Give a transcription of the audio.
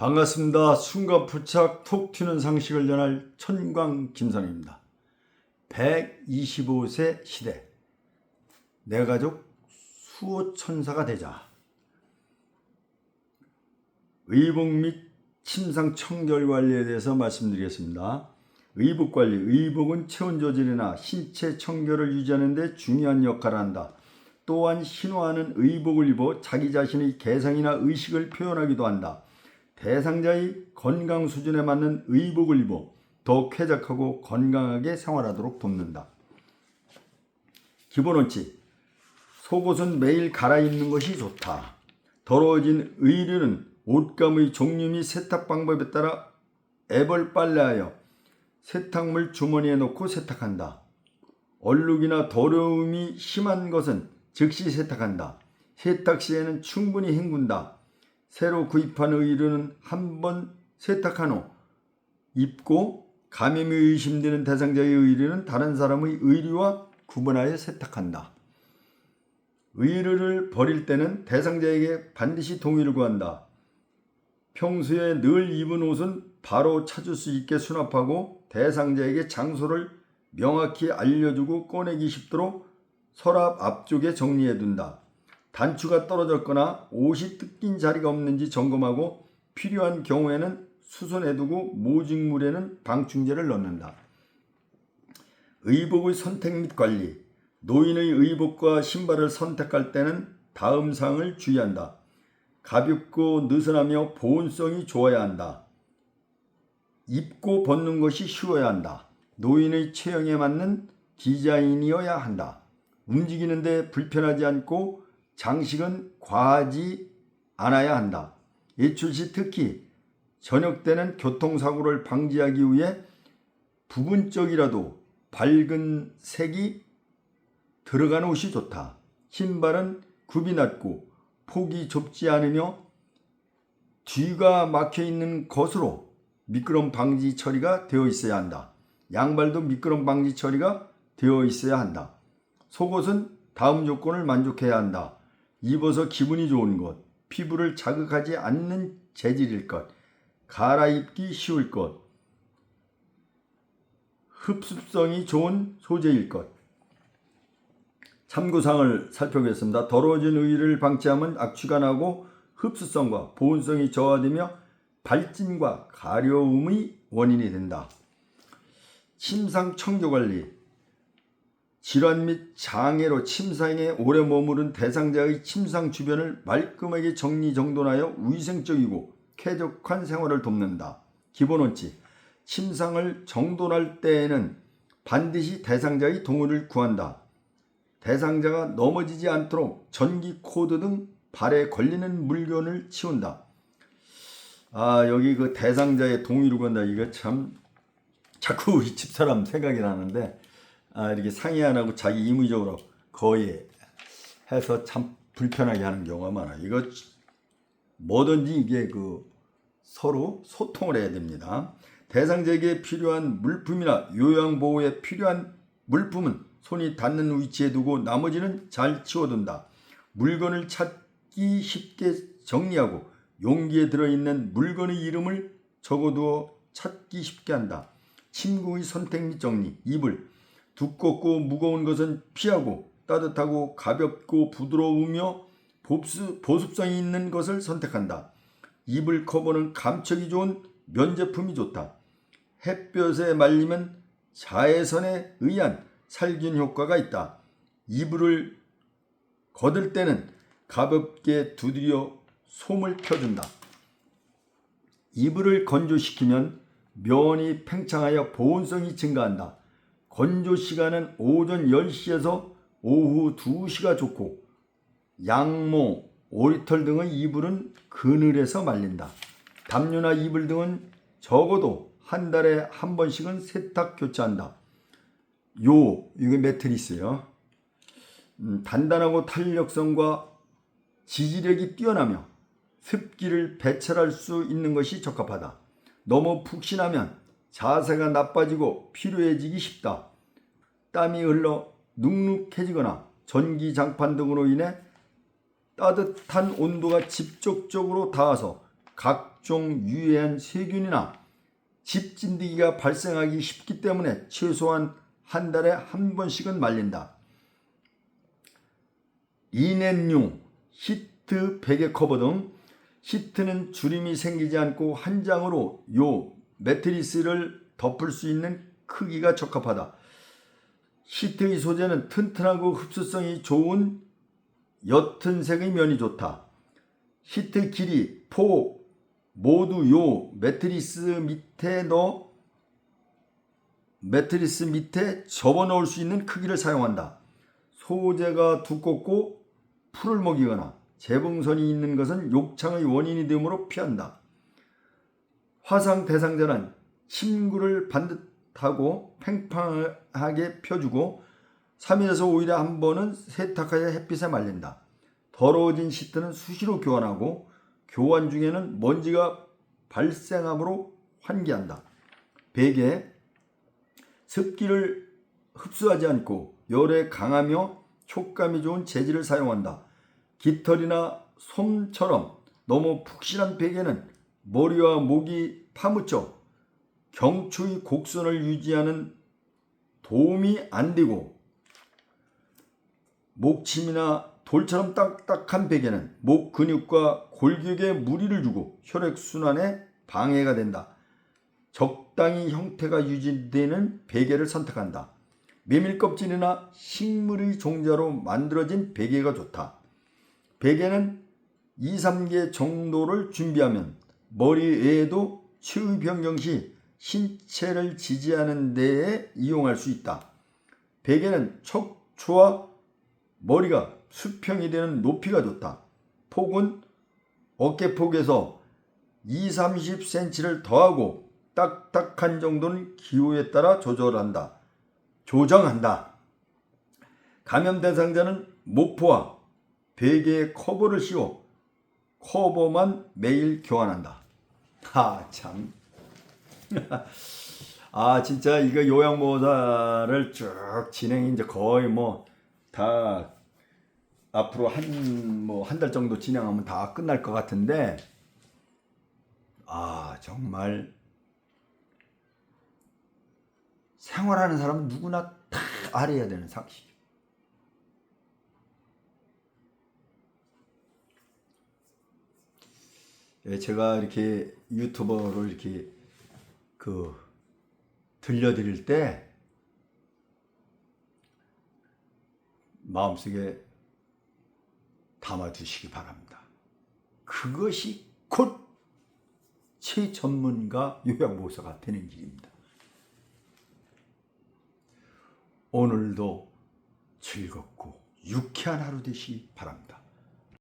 반갑습니다. 순간포착 톡 튀는 상식을 전할 천광 김선입니다. 125세 시대 내 가족 수호천사가 되자 의복 및 침상 청결 관리에 대해서 말씀드리겠습니다. 의복 관리, 의복은 체온 조절이나 신체 청결을 유지하는 데 중요한 역할을 한다. 또한 신화하는 의복을 입어 자기 자신의 개성이나 의식을 표현하기도 한다. 대상자의 건강 수준에 맞는 의복을 입어 더 쾌적하고 건강하게 생활하도록 돕는다. 기본 원칙. 속옷은 매일 갈아입는 것이 좋다. 더러워진 의류는 옷감의 종류 및 세탁 방법에 따라 앱을 빨래하여 세탁물 주머니에 넣고 세탁한다. 얼룩이나 더러움이 심한 것은 즉시 세탁한다. 세탁 시에는 충분히 헹군다. 새로 구입한 의류는 한 번 세탁한 후 입고 감염이 의심되는 대상자의 의류는 다른 사람의 의류와 구분하여 세탁한다. 의류를 버릴 때는 대상자에게 반드시 동의를 구한다. 평소에 늘 입은 옷은 바로 찾을 수 있게 수납하고 대상자에게 장소를 명확히 알려주고 꺼내기 쉽도록 서랍 앞쪽에 정리해 둔다. 단추가 떨어졌거나 옷이 뜯긴 자리가 없는지 점검하고 필요한 경우에는 수선해두고 모직물에는 방충제를 넣는다. 의복의 선택 및 관리. 노인의 의복과 신발을 선택할 때는 다음 사항을 주의한다. 가볍고 느슨하며 보온성이 좋아야 한다. 입고 벗는 것이 쉬워야 한다. 노인의 체형에 맞는 디자인이어야 한다. 움직이는데 불편하지 않고 장식은 과하지 않아야 한다. 외출 시 특히 저녁 때는 교통사고를 방지하기 위해 부분적이라도 밝은 색이 들어간 옷이 좋다. 신발은 굽이 낮고 폭이 좁지 않으며 뒤가 막혀 있는 것으로 미끄럼 방지 처리가 되어 있어야 한다. 양발도 미끄럼 방지 처리가 되어 있어야 한다. 속옷은 다음 조건을 만족해야 한다. 입어서 기분이 좋은 것, 피부를 자극하지 않는 재질일 것, 갈아입기 쉬울 것, 흡습성이 좋은 소재일 것. 참고사항을 살펴보겠습니다. 더러워진 의를 방치하면 악취가 나고 흡수성과 보온성이 저하되며 발진과 가려움의 원인이 된다. 침상 청교 관리 질환 및 장애로 침상에 오래 머무른 대상자의 침상 주변을 말끔하게 정리정돈하여 위생적이고 쾌적한 생활을 돕는다. 기본 원칙 침상을 정돈할 때에는 반드시 대상자의 동의를 구한다. 대상자가 넘어지지 않도록 전기 코드 등 발에 걸리는 물건을 치운다. 아 여기 그 대상자의 동의를 구한다. 이거 참 자꾸 이 집사람 생각이 나는데 아 이렇게 상의 안 하고 자기 임의적으로 거의 해서 참 불편하게 하는 경우가 많아. 이거 뭐든지 이게 그 서로 소통을 해야 됩니다. 대상자에게 필요한 물품이나 요양보호에 필요한 물품은 손이 닿는 위치에 두고 나머지는 잘 치워둔다. 물건을 찾기 쉽게 정리하고 용기에 들어있는 물건의 이름을 적어두어 찾기 쉽게 한다. 침구의 선택 및 정리, 이불. 두껍고 무거운 것은 피하고 따뜻하고 가볍고 부드러우며 보습, 보습성이 있는 것을 선택한다. 이불 커버는 감촉이 좋은 면제품이 좋다. 햇볕에 말리면 자외선에 의한 살균 효과가 있다. 이불을 거들 때는 가볍게 두드려 솜을 펴준다. 이불을 건조시키면 면이 팽창하여 보온성이 증가한다. 건조 시간은 오전 10시에서 오후 2시가 좋고 양모, 오리털 등의 이불은 그늘에서 말린다. 담요나 이불 등은 적어도 한 달에 한 번씩은 세탁 교체한다. 요 이게 매트리스요. 음, 단단하고 탄력성과 지지력이 뛰어나며 습기를 배출할 수 있는 것이 적합하다. 너무 푹신하면 자세가 나빠지고 피로해지기 쉽다. 땀이 흘러 눅눅해지거나 전기장판 등으로 인해 따뜻한 온도가 직접적으로 닿아서 각종 유해한 세균이나 집진드기가 발생하기 쉽기 때문에 최소한 한 달에 한 번씩은 말린다. 이넷류, 히트 베개 커버 등 히트는 주름이 생기지 않고 한 장으로 요 매트리스를 덮을 수 있는 크기가 적합하다. 히트의 소재는 튼튼하고 흡수성이 좋은 옅은 색의 면이 좋다. 히트 길이, 폭 모두 요 매트리스 밑에 넣어 매트리스 밑에 접어 넣을 수 있는 크기를 사용한다. 소재가 두껍고 풀을 먹이거나 재봉선이 있는 것은 욕창의 원인이 되므로 피한다. 화상 대상자는 침구를 반듯하고 팽팽하게 펴주고 3일에서 5일에 한 번은 세탁하여 햇빛에 말린다. 더러워진 시트는 수시로 교환하고 교환 중에는 먼지가 발생함으로 환기한다. 베개 습기를 흡수하지 않고 열에 강하며 촉감이 좋은 재질을 사용한다. 깃털이나 솜처럼 너무 푹신한 베개는 머리와 목이 파묻혀 경추의 곡선을 유지하는 도움이 안 되고 목침이나 돌처럼 딱딱한 베개는 목 근육과 골격에 무리를 주고 혈액 순환에 방해가 된다. 적당히 형태가 유지되는 베개를 선택한다. 메밀 껍질이나 식물의 종자로 만들어진 베개가 좋다. 베개는 2, 3개 정도를 준비하면 머리 외에도 치의 변경 시 신체를 지지하는 데에 이용할 수 있다. 베개는 척추와 머리가 수평이 되는 높이가 좋다. 폭은 어깨폭에서 2, 30cm를 더하고 딱딱한 정도는 기호에 따라 조절한다. 조정한다. 감염 대상자는 모포와 베개에 커버를 씌워 커버만 매일 교환한다. 아, 참. 아, 진짜 이거 요양보호사를 쭉 진행이 이제 거의 뭐 다 앞으로 한 뭐 한 달 정도 진행하면 다 끝날 것 같은데 아, 정말 생활하는 사람은 누구나 다 알아야 되는 상식이죠. 예, 제가 이렇게 유튜버를 이렇게 그 들려드릴 때 마음속에 담아두시기 바랍니다. 그것이 곧 최전문가 요양보호사가 되는 길입니다. 오늘도 즐겁고 유쾌한 하루 되시 바랍니다.